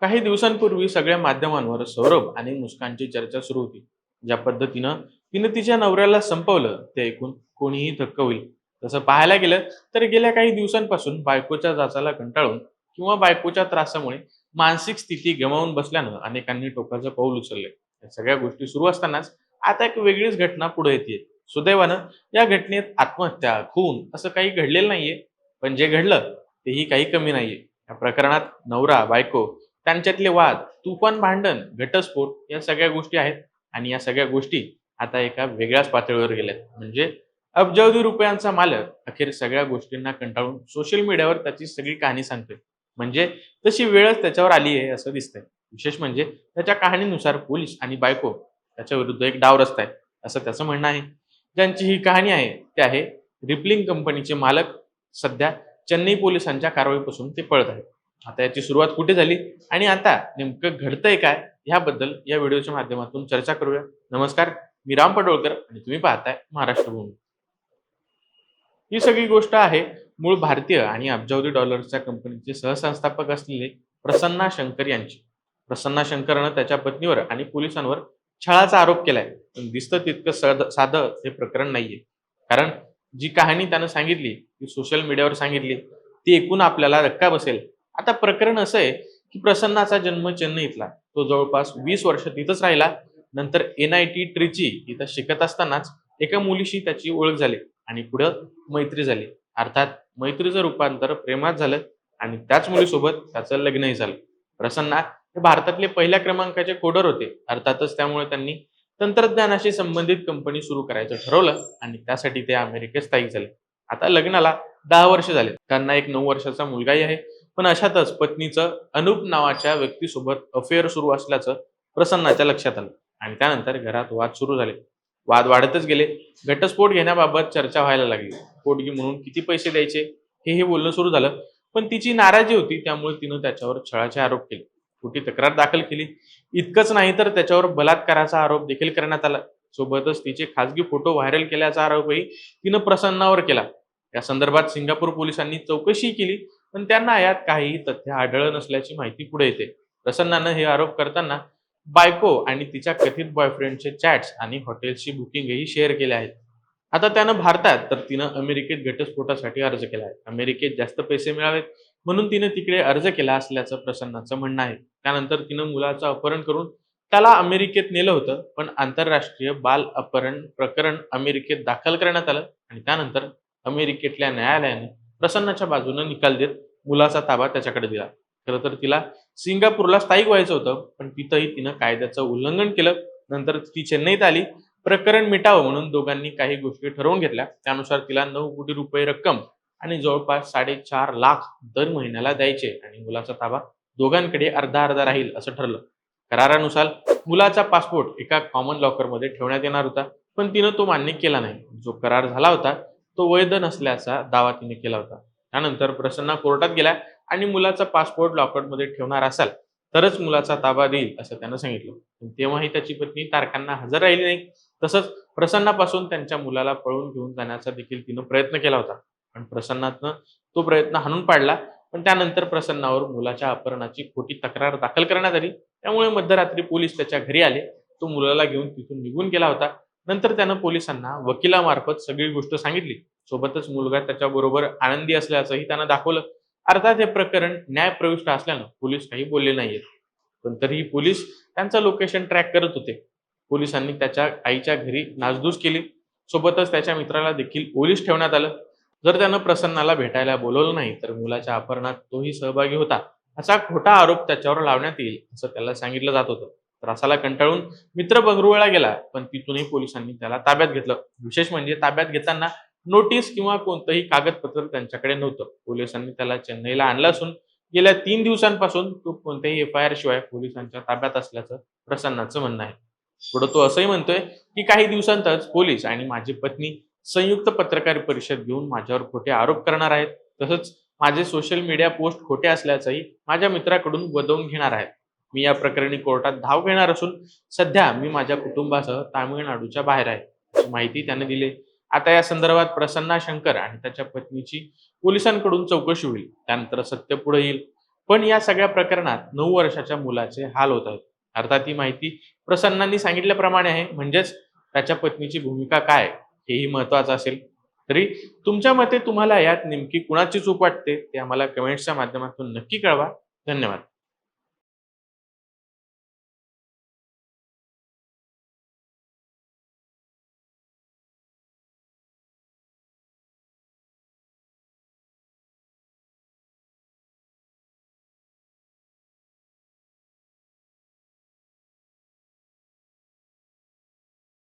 काही दिवसांपूर्वी सगळ्या माध्यमांवर सौरभ आणि मुस्कानची चर्चा सुरू होती. ज्या पद्धतीनं तिनं तिच्या नवऱ्याला संपवलं ते ऐकून कोणीही थक्क होईल. तसं पाहायला गेलं तर गेल्या काही दिवसांपासून बायकोच्या जाचाला कंटाळून किंवा बायकोच्या त्रासामुळे मानसिक स्थिती गमावून बसल्यानं अनेकांनी टोकाचं पाऊल उचलले या सगळ्या गोष्टी सुरू असतानाच आता एक वेगळीच घटना पुढे येते. सुदैवानं या घटनेत आत्महत्या खून असं काही घडलेलं नाहीये. पण जे घडलं तेही काही कमी नाहीये. या प्रकरणात नवरा बायको त्यांच्यातले वाद तुफान भांडण घटस्फोट या सगळ्या गोष्टी आहेत. आणि या सगळ्या गोष्टी आता एका वेगळ्याच पातळीवर गेल्यात. म्हणजे अब्जावधी रुपयांचा मालक अखेर सगळ्या गोष्टींना कंटाळून सोशल मीडियावर त्याची सगळी कहाणी सांगतोय. म्हणजे तशी वेळच त्याच्यावर आली आहे असं दिसतंय. विशेष म्हणजे त्याच्या कहाणीनुसार पोलीस आणि बायको त्याच्या विरुद्ध एक डाव रस्ता आहे. असं त्याचं म्हणणं आहे. ज्यांची ही कहाणी आहे ते आहे रिपलिंग कंपनीचे मालक. सध्या चेन्नई पोलिसांच्या कारवाईपासून ते पळत आहेत. आता याची सुरुवात कुठे झाली आणि आता नेमकं घडतंय काय ह्याबद्दल या व्हिडिओच्या माध्यमातून चर्चा करूया. नमस्कार मी राम पडोळकर आणि तुम्ही पाहताय महाराष्ट्र भूमी. ही सगळी गोष्ट आहे मूळ भारतीय आणि अब्जावधी डॉलर्सच्या कंपनीचे सहसंस्थापक असलेले प्रसन्ना शंकर यांची. प्रसन्ना शंकरनं त्याच्या पत्नीवर आणि पोलिसांवर छळाचा आरोप केलाय. पण दिसतं तितकं सद- साधं हे प्रकरण नाहीये. कारण जी कहाणी त्यानं सांगितली ती सोशल मीडियावर सांगितली ती एकूण आपल्याला धक्का बसेल. आता प्रकरण असं आहे की प्रसन्नाचा जन्म चेन्नईतला. तो जवळपास वीस वर्ष तिथंच राहिला. नंतर एन आय टी ट्रिची इथं शिकत असतानाच एका मुलीशी त्याची ओळख झाली आणि पुढं मैत्री झाली. अर्थात मैत्रीचं रूपांतर प्रेमात झालं आणि त्याच मुलीसोबत त्याचं लग्नही झालं. प्रसन्ना हे भारतातले पहिल्या क्रमांकाचे कोडर होते. अर्थातच त्यामुळे त्यांनी तंत्रज्ञानाशी संबंधित कंपनी सुरू करायचं ठरवलं आणि त्यासाठी ते अमेरिकेत स्थायिक झाले. आता लग्नाला दहा वर्ष झाले त्यांना एक नऊ वर्षाचा मुलगाही आहे. पण अशातच पत्नीचं अनुप नावाच्या व्यक्तीसोबत अफेअर सुरू असल्याचं प्रसन्नाच्या लक्षात आलं. आणि त्यानंतर घरात वाद सुरू झाले. वाद वाढतच गेले. घटस्फोट घेण्याबाबत चर्चा व्हायला लागली. पोटगी म्हणून किती पैसे द्यायचे? हे हे बोलणं सुरू झालं. पण तिची नाराजी होती त्यामुळे तिनं त्याच्यावर छळाचे आरोप केले. खोटी तक्रार दाखल केली. इतकंच नाही तर त्याच्यावर बलात्काराचा आरोप देखील करण्यात आला. सोबतच तिचे खासगी फोटो व्हायरल केल्याचा आरोपही तिनं प्रसन्नावर केला. या संदर्भात सिंगापूर पोलिसांनी चौकशी केली. पण त्यांना यात काहीही तथ्य आढळलं नसल्याची माहिती पुढे येते. प्रसन्नानं हे आरोप करताना बायको आणि तिच्या कथित बॉयफ्रेंडचे चॅट्स आणि हॉटेल्सची बुकिंगही शेअर केले आहेत. आता त्यानं भारतात तर तिनं अमेरिकेत घटस्फोटासाठी अर्ज केला आहे. अमेरिकेत जास्त पैसे मिळावेत म्हणून तिनं तिकडे अर्ज केला असल्याचं प्रसन्नाचं म्हणणं आहे. त्यानंतर तिनं मुलाचं अपहरण करून त्याला अमेरिकेत नेलं होतं पण आंतरराष्ट्रीय बाल अपहरण प्रकरण अमेरिकेत दाखल करण्यात आलं आणि त्यानंतर अमेरिकेतल्या न्यायालयाने प्रसन्नाच्या बाजूनं निकाल देत मुलाचा ताबा त्याच्याकडे दिला. खरं तर तिला सिंगापूरला स्थायिक व्हायचं होतं पण तिथंही तिनं कायद्याचं उल्लंघन केलं. नंतर ती चेन्नईत आली. प्रकरण मिटावं म्हणून दोघांनी काही गोष्टी ठरवून घेतल्या. त्यानुसार तिला नऊ कोटी रुपये रक्कम आणि जवळपास साडेचार लाख दर महिन्याला द्यायचे आणि मुलाचा ताबा दोघांकडे अर्धा अर्धा राहील असं ठरलं. करारानुसार मुलाचा पासपोर्ट एका कॉमन लॉकरमध्ये ठेवण्यात येणार होता पण तिनं तो मान्य केला नाही. जो करार झाला होता तो वैध नसल्याचा दावा तिने केला होता. त्यानंतर प्रसन्ना कोर्टात गेला आणि मुलाचा पासपोर्ट लॉकरमध्ये ठेवणार असाल तरच मुलाचा ताबा देईल असं त्यानं सांगितलं. पण तेव्हाही त्याची पत्नी तारखांना हजर राहिली नाही. तसंच प्रसन्नापासून त्यांच्या मुलाला पळून घेऊन जाण्याचा देखील तिनं प्रयत्न केला होता. पण प्रसन्नातनं तो प्रयत्न हाणून पाडला. पण त्यानंतर प्रसन्नावर मुलाच्या अपहरणाची खोटी तक्रार दाखल करण्यात आली. त्यामुळे मध्यरात्री पोलीस त्याच्या घरी आले. तो मुलाला घेऊन तिथून निघून गेला होता. नंतर त्यानं पोलिसांना वकिलामार्फत सगळी गोष्ट सांगितली. सोबतच मुलगा त्याच्याबरोबर आनंदी असल्याचंही त्यानं दाखवलं. अर्थात हे प्रकरण न्यायप्रविष्ट असल्यानं पोलीस काही बोलले नाहीयेत. पण तरीही पोलीस त्यांचं लोकेशन ट्रॅक करत होते. पोलिसांनी त्याच्या आईच्या घरी नासधूस केली. सोबतच त्याच्या मित्राला देखील पोलीस ठेवण्यात आलं. जर त्यानं प्रसन्नाला भेटायला बोलवलं नाही तर मुलाच्या अपहरणात तोही सहभागी होता. असा खोटा आरोप त्याच्यावर लावण्यात येईल असं त्याला सांगितलं जात होतं. त्रासाला कंटाळून मित्र बंगरुळला गेला पण तिथूनही पोलिसांनी त्याला ताब्यात घेतलं. विशेष म्हणजे ताब्यात घेताना नोटीस किंवा कोणतंही कागदपत्र त्यांच्याकडे नव्हतं. पोलिसांनी त्याला चेन्नईला आणलं असून गेल्या तीन दिवसांपासून तो कोणत्याही एफ आय आर शिवाय पोलिसांच्या ताब्यात असल्याचं प्रसन्नाचं म्हणणं आहे. पुढे तो असंही म्हणतोय की काही दिवसांतच पोलीस आणि माझी पत्नी संयुक्त पत्रकार परिषद घेऊन माझ्यावर खोटे आरोप करणार आहेत. तसंच माझे सोशल मीडिया पोस्ट खोटे असल्याचंही माझ्या मित्राकडून वदवून घेणार आहेत. मी या प्रकरणी कोर्टात धाव घेणार असून सध्या मी माझ्या कुटुंबासह तामिळनाडूच्या बाहेर आहे माहिती त्याने दिली. आता या संदर्भात प्रसन्ना शंकर आणि त्याच्या पत्नीची पोलिसांकडून चौकशी होईल. त्यानंतर सत्य पुढे येईल. पण या सगळ्या प्रकरणात नऊ वर्षाच्या मुलाचे हाल होत आहेत. अर्थात ही माहिती प्रसन्नांनी सांगितल्याप्रमाणे आहे. म्हणजेच त्याच्या पत्नीची भूमिका काय हेही महत्वाचं असेल. तरी तुमच्या मते तुम्हाला यात नेमकी कुणाची चूक वाटते ते आम्हाला कमेंट्सच्या माध्यमातून नक्की कळवा. धन्यवाद.